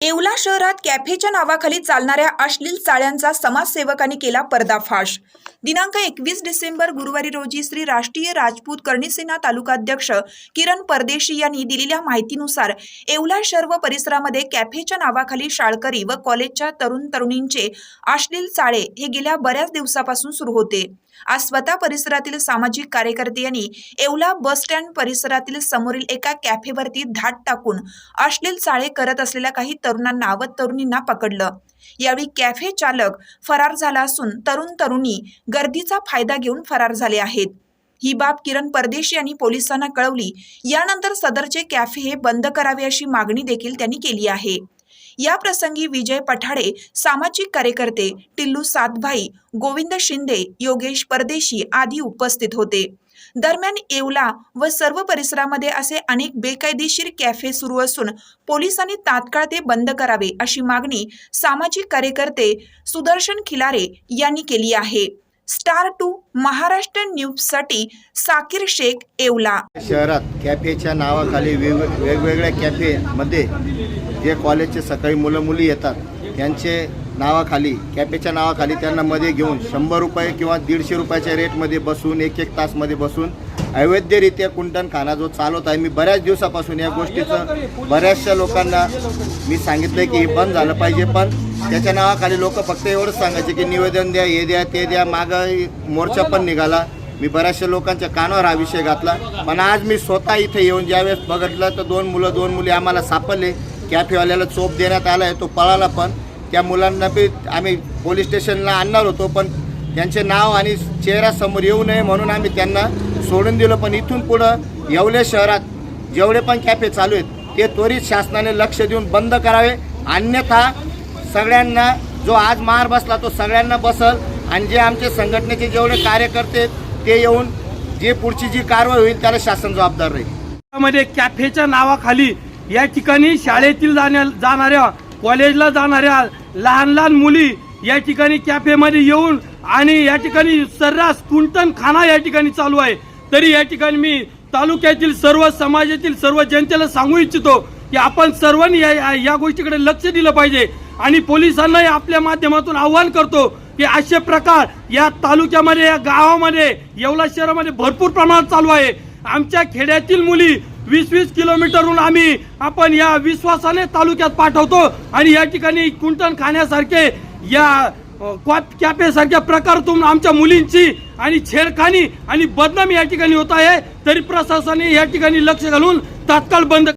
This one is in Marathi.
येवला शहरात कॅफेच्या नावाखाली चालणाऱ्या अश्लील चाळ्यांचा समाजसेवकांनी केला पर्दाफाश. दिनांक एकवीस डिसेंबर गुरुवारी रोजी श्री राष्ट्रीय राजपूत कर्णीसेना तालुकाध्यक्ष किरण परदेशी यांनी दिलेल्या माहितीनुसार येवला शहर व परिसरामध्ये कॅफेच्या नावाखाली शाळकरी व कॉलेजच्या तरुण तरुणींचे अश्लील चाळे हे गेल्या बऱ्याच दिवसापासून सुरू होते. आज स्वतः परिसरातील सामाजिक कार्यकर्ते यांनी येवला बस स्टँड परिसरातील समोरील एका कॅफेवरती धाट टाकून अश्लील चाळे करत असलेल्या काही तरुणांना व तरुणींना पकडलं. यावेळी कॅफे चालक फरार झाला असून तरुण तरुणी गर्दीचा फायदा घेऊन फरार झाले आहेत. ही बाब किरण परदेशी यांनी पोलिसांना कळवली. यानंतर सदरचे कॅफे हे बंद करावे अशी मागणी देखील त्यांनी केली आहे. या प्रसंगी विजय पठाडे सामाजिक कार्यकर्ते टिल्लू सातभाई गोविंद शिंदे योगेश परदेशी आदी उपस्थित होते. दरम्यान येवला व सर्व परिसरामध्ये असे अनेक बेकायदेशीर कॅफे सुरू असून पोलिसांनी तात्काळ ते बंद करावे अशी मागणी सामाजिक कार्यकर्ते सुदर्शन खिलारे यांनी केली आहे. स्टार टू महाराष्ट्र न्यूजसाठी साकीर शेख येवला. शहरात कॅफेच्या नावाखाली वेग वेगवेगळ्या कॅफेमध्ये जे कॉलेजचे सकाळी मुलं मुली येतात त्यांचे नावाखाली कॅफेच्या नावाखाली त्यांना मध्ये घेऊन शंभर रुपये किंवा दीडशे रुपयाच्या रेटमध्ये बसून एक एक तासमध्ये बसून अवैधरित्या कुंटणखाना जो चालवत आहे. मी बऱ्याच दिवसापासून या गोष्टीचं बऱ्याचशा लोकांना मी सांगितलं की हे बंद झालं पाहिजे पण त्याच्या नावाखाली लोक फक्त एवढंच सांगायचे की निवेदन द्या हे द्या ते द्या. मागं मोर्चा पण निघाला. मी बऱ्याचशा लोकांच्या कानावर हा विषय घातला. पण आज मी स्वतः इथे येऊन ज्यावेळेस बघितलं तर दोन मुलं दोन मुली आम्हाला सापडले. कॅफेवाल्याला चोप देण्यात आला आहे तो पळाला पण. त्या मुलांना बी आम्ही पोलीस स्टेशनला आणणार होतो पण त्यांचे नाव आणि चेहरा समोर येऊ नये म्हणून आम्ही त्यांना सोडून दिलं. पण इथून पुढं येवले शहरात जेवढे पण कॅफे चालू आहेत ते त्वरित शासनाने लक्ष देऊन बंद करावे. अन्यथा सगळ्यांना जो आज मार बसला तो सगळ्यांना बसल आणि जे आमचे संघटनेचे जेवढे कार्यकर्ते ते येऊन जे पुढची जी कारवाई होईल त्याला शासन जबाबदार राहील. मध्ये कॅफेच्या नावाखाली या ठिकाणी शाळेतील जाण्या जाणाऱ्या कॉलेजला जाणाऱ्या लहान लहान मुली या ठिकाणी कॅफेमध्ये येऊन आणि या ठिकाणी सर्रास कुंटन खाना या ठिकाणी चालू आहे. तरी या ठिकाणी मी तालुक्यातील सर्व समाजातील सर्व जनतेला सांगू इच्छितो की आपण सर्वांनी या या- या गोष्टीकडे लक्ष दिलं पाहिजे. आणि पोलिसांनाही आपल्या माध्यमातून आव्हान करतो की असे प्रकार या तालुक्यामध्ये या गावामध्ये येवला शहरामध्ये भरपूर प्रमाणात चालू आहे. आमच्या खेड्यातील मुली वीस वीस किलोमीटरहून आम्ही आपण या विश्वासाने तालुक्यात पाठवतो आणि या ठिकाणी कुंटण खाण्यासारखे या कॅफे सारख्या प्रकारातून आमच्या मुलींची आणि छेडखानी आणि बदनामी या ठिकाणी होत आहे. तरी प्रशासनाने या ठिकाणी लक्ष घालून तात्काळ बंद